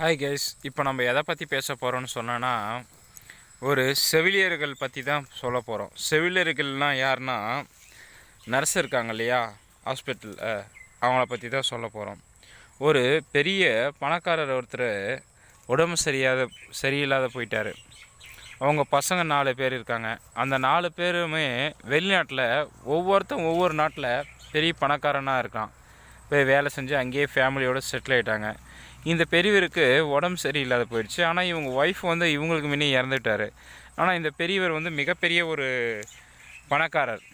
Hi guys இப்போ நம்ம எதை பற்றி பேச போகிறோம்னு சொன்னோன்னா ஒரு செவிலியர்கள் பற்றி தான் சொல்ல போகிறோம் செவிலியர்கள்னால் யாருன்னா நர்ஸ் இருக்காங்க இல்லையா ஹாஸ்பிட்டலில் அவங்கள பற்றி தான் சொல்ல போகிறோம் ஒரு பெரிய பணக்காரர் ஒருத்தர் உடம்பு சரியாத சரியில்லாத போயிட்டார். அவங்க பசங்க நாலு பேர் இருக்காங்க. அந்த நாலு பேருமே வெளிநாட்டில் ஒவ்வொருத்தன் ஒவ்வொரு நாட்டில் பெரிய பணக்காரனாக இருக்கான். போய் வேலை செஞ்சு அங்கேயே ஃபேமிலியோடு செட்டில் ஆகிட்டாங்க இந்த பெரியவருக்கு உடம்பு சரியில்லாத போயிடுச்சு. ஆனால் இவங்க ஒய்ஃப் வந்து இவங்களுக்கு முன்னே இறந்துட்டார். ஆனால் இந்த பெரியவர் வந்து மிகப்பெரிய ஒரு பணக்காரர்.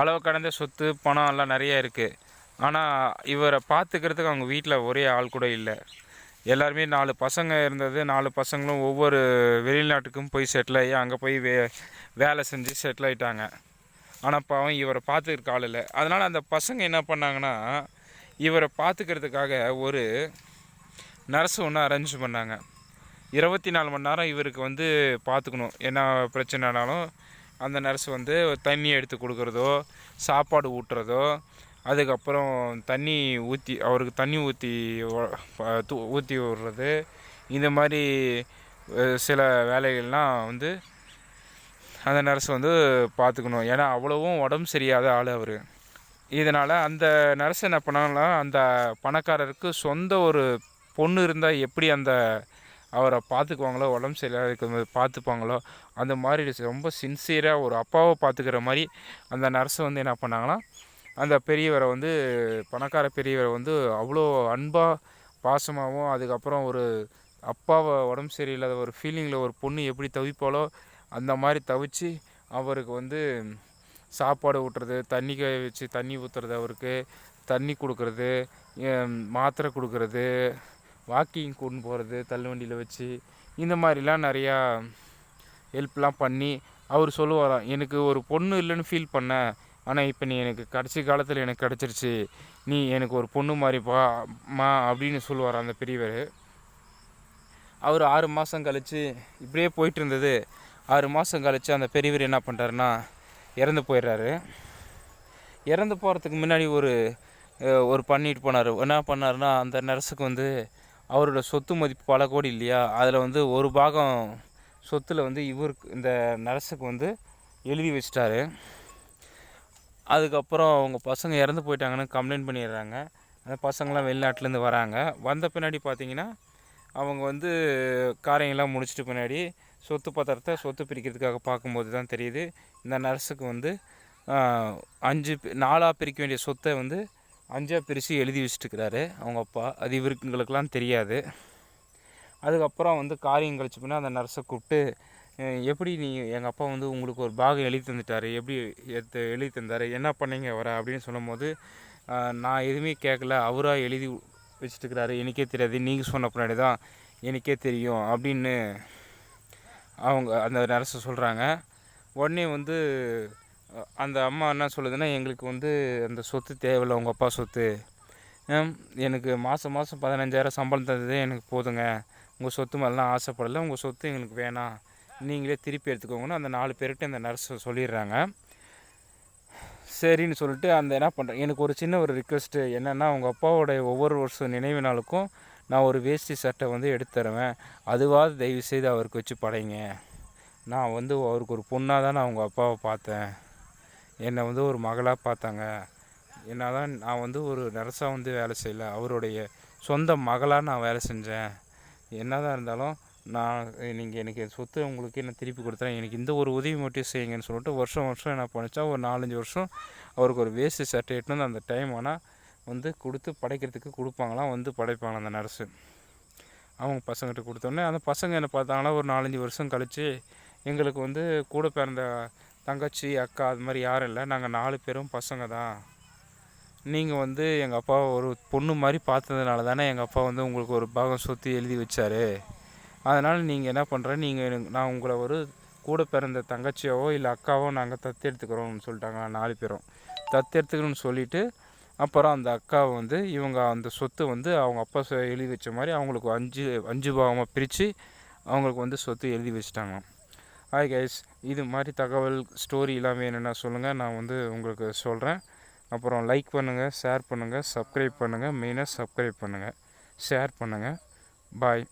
அளவு கடந்த சொத்து பணம் எல்லாம் நிறைய இருக்குது ஆனால் இவரை பார்த்துக்கிறதுக்கு அவங்க வீட்டில் ஒரே ஆள் கூட இல்லை. எல்லாருமே நாலு பசங்க இருந்தது. நாலு பசங்களும் ஒவ்வொரு வெளிநாட்டுக்கும் போய் செட்டில் ஆகி அங்கே போய் வே வேலை செஞ்சு செட்டில் ஆகிட்டாங்க ஆனால் பாவம் இவரை பார்த்துருக்க ஆள் இல்லை. அதனால் அந்த பசங்க என்ன பண்ணாங்கன்னா இவரை பார்த்துக்கிறதுக்காக ஒரு நர்ஸ் ஒன்று அரேஞ்ச் பண்ணாங்க. இருபத்தி நாலு மணி நேரம் இவருக்கு வந்து பார்த்துக்கணும். என்ன பிரச்சனைனாலும் அந்த நர்ஸ் வந்து தண்ணி எடுத்து கொடுக்குறதோ சாப்பாடு ஊட்டுறதோ அதுக்கப்புறம் தண்ணி ஊற்றி அவருக்கு தண்ணி ஊற்றி ஊற்றி விடுறது இந்த மாதிரி சில வேலைகள்லாம் வந்து அந்த நர்ஸ் வந்து பார்த்துக்கணும். ஏன்னா அவ்வளவும் உடம்பு சரியாத ஆள் அவர். இதனால் அந்த நர்ஸ் என்ன பண்ணாங்கன்னா அந்த பணக்காரருக்கு சொந்த ஒரு பொண்ணு இருந்தால் எப்படி அந்த அவரை பார்த்துக்குவாங்களோ உடம்பு சரியில்லாத இருக்கும்போது பார்த்துப்பாங்களோ அந்த மாதிரி ரொம்ப சின்சியராக ஒரு அப்பாவை பார்த்துக்கிற மாதிரி அந்த நர்ஸை வந்து என்ன பண்ணாங்கன்னா அந்த பெரியவரை வந்து பணக்கார பெரியவரை வந்து அவ்வளோ அன்பாக பாசமாகவும் அதுக்கப்புறம் ஒரு அப்பாவை உடம்பு சரியில்லாத ஒரு ஃபீலிங்கில் ஒரு பொண்ணு எப்படி தவிப்பாலோ அந்த மாதிரி தவிச்சு அவருக்கு வந்து சாப்பாடு ஊட்டுறது தண்ணி க வச்சு தண்ணி ஊற்றுறது அவருக்கு தண்ணி கொடுக்கறது மாத்திரை கொடுக்கறது வாக்கிங் கொண்டு போகிறது தள்ளுவண்டியில் வச்சு இந்த மாதிரிலாம் நிறையா ஹெல்ப்லாம் பண்ணி அவர் சொல்லுவாராம் எனக்கு ஒரு பொண்ணு இல்லைன்னு ஃபீல் பண்ணேன் ஆனால் இப்போ நீ எனக்கு கடைசி காலத்தில் எனக்கு கிடச்சிருச்சு. நீ எனக்கு ஒரு பொண்ணு மாதிரிப்பா மா அப்படின்னு சொல்லுவார் அந்த பெரியவர். அவர் ஆறு மாதம் கழித்து இப்படியே போயிட்டு இருந்தது. ஆறு மாதம் கழித்து அந்த பெரியவர் என்ன பண்ணுறாருன்னா இறந்து போயிடுறாரு. இறந்து போகிறதுக்கு முன்னாடி ஒரு ஒரு பண்ணிட்டு போனார். என்ன பண்ணாருன்னா அந்த நர்ஸுக்கு வந்து அவரோட சொத்து மதிப்பு பல கோடி இல்லையா? அதில் வந்து ஒரு பாகம் சொத்தில் வந்து இவருக்கு இந்த நர்ஸுக்கு வந்து எழுதி வச்சிட்டாரு. அதுக்கப்புறம் அவங்க பசங்க இறந்து போயிட்டாங்கன்னு கம்ப்ளைண்ட் பண்ணிடுறாங்க. அந்த பசங்களாம் வெளிநாட்டிலேருந்து வராங்க. வந்த பின்னாடி பார்த்தீங்கன்னா அவங்க வந்து காரியங்கள்லாம் முடிச்சிட்டு பின்னாடி சொத்து பத்திரத்தை சொத்து பிரிக்கிறதுக்காக பார்க்கும்போது தான் தெரியுது இந்த நர்ஸுக்கு வந்து அஞ்சு நாலாக பிரிக்க வேண்டிய சொத்தை வந்து அஞ்சாக பிரித்து எழுதி வச்சுட்டுக்கிறாரு அவங்க அப்பா. அது இவருங்களுக்கெல்லாம் தெரியாது. அதுக்கப்புறம் வந்து காரியம் கழிச்சு பின்னா அந்த நர்ஸை கூப்பிட்டு எப்படி நீ எங்கள் அப்பா வந்து உங்களுக்கு ஒரு பாகம் எழுதி தந்துட்டாரு எப்படி எடுத்து எழுதி தந்தார் என்ன பண்ணீங்க வர அப்படின்னு சொல்லும்போது நான் எதுவுமே கேட்கல அவராக எழுதி வச்சுட்டுருக்கிறாரு. எனக்கே தெரியாது. நீங்கள் சொன்ன பின்னாடி தான் எனக்கே தெரியும் அப்படின்னு அவங்க அந்த நர்ஸை சொல்கிறாங்க உடனே வந்து அந்த அம்மா என்ன சொல்லுதுன்னா எங்களுக்கு வந்து அந்த சொத்து தேவையில்ல உங்கள் அப்பா சொத்து. எனக்கு மாதம் மாதம் பதினஞ்சாயிரம் சம்பளம் தந்ததே எனக்கு போதுங்க. உங்கள் சொத்து மேலாம் ஆசைப்படலை உங்கள் சொத்து எங்களுக்கு வேணாம். நீங்களே திருப்பி எடுத்துக்கோங்கன்னு அந்த நாலு பேர்கிட்ட அந்த நர்ஸ் சொல்லிடுறாங்க. சரின்னு சொல்லிட்டு அந்த என்ன பண்ணுறேன் எனக்கு ஒரு சின்ன ஒரு ரிக்வெஸ்ட்டு என்னென்னா உங்கள் அப்பாவோட ஒவ்வொரு வருஷம் நினைவு நாளுக்கும் நான் ஒரு வேஷ்டி சட்டை வந்து எடுத்து தருவேன். அதுவாது தயவு செய்து அவருக்கு வச்சு படைங்க. நான் வந்து அவருக்கு ஒரு பொண்ணாக தான் நான் உங்கள் அப்பாவை பார்த்தேன். என்னை வந்து ஒரு மகளாக பார்த்தாங்க. என்ன தான் நான் வந்து ஒரு நர்ஸாக வந்து வேலை செய்யல. அவருடைய சொந்த மகளாக நான் வேலை செஞ்சேன். என்ன தான் இருந்தாலும் நான் நீங்கள் எனக்கு சொத்து உங்களுக்கு என்ன திருப்பி கொடுத்தேன் எனக்கு இந்த ஒரு உதவி மட்டும் செய்யுங்கன்னு சொல்லிட்டு வருஷம் வருஷம் என்ன பண்ணிச்சா ஒரு நாலஞ்சு வருஷம் அவருக்கு ஒரு வேஸ்ட்டு சட்டை எடுத்துன்னு அந்த டைம் ஆனால் வந்து கொடுத்து படைக்கிறதுக்கு கொடுப்பாங்களாம் வந்து படைப்பாங்க அந்த நர்ஸு. அவங்க பசங்கிட்ட கொடுத்தோன்னே அந்த பசங்க என்ன பார்த்தாங்கன்னா ஒரு நாலஞ்சு வருஷம் கழித்து எங்களுக்கு வந்து கூட பிறந்த தங்கச்சி அக்கா அது மாதிரி யாரும் இல்லை. நாங்கள் நாலு பேரும் பசங்க தான். நீங்கள் வந்து எங்கள் அப்பா ஒரு பொண்ணு மாதிரி பார்த்ததுனால தானே எங்கள் அப்பா வந்து உங்களுக்கு ஒரு பாகம் சொத்து எழுதி வச்சார். அதனால் நீங்கள் என்ன பண்ணுற நீங்கள் நான் உங்களை ஒரு கூட பிறந்த தங்கச்சியாவோ இல்லை அக்காவோ நாங்கள் தத்தெடுத்துக்கிறோம்னு சொல்லிட்டாங்க நாலு பேரும். தத்தெடுத்துக்கணும்னு சொல்லிவிட்டு அப்புறம் அந்த அக்காவை வந்து இவங்க அந்த சொத்து வந்து அவங்க அப்பா எழுதி வச்ச மாதிரி அவங்களுக்கு அஞ்சு அஞ்சு பாகமாக பிரித்து அவங்களுக்கு வந்து சொத்து எழுதி வச்சுட்டாங்க ஹாய் கைஸ் இது மாதிரி தகவல் ஸ்டோரி எல்லாம் வேணும்னா சொல்லுங்கள் நான் வந்து உங்களுக்கு சொல்கிறேன் அப்புறம் லைக் பண்ணுங்கள் ஷேர் பண்ணுங்கள் சப்ஸ்கிரைப் பண்ணுங்கள் மெயினாக சப்ஸ்கிரைப் பண்ணுங்கள் ஷேர் பண்ணுங்கள் பாய்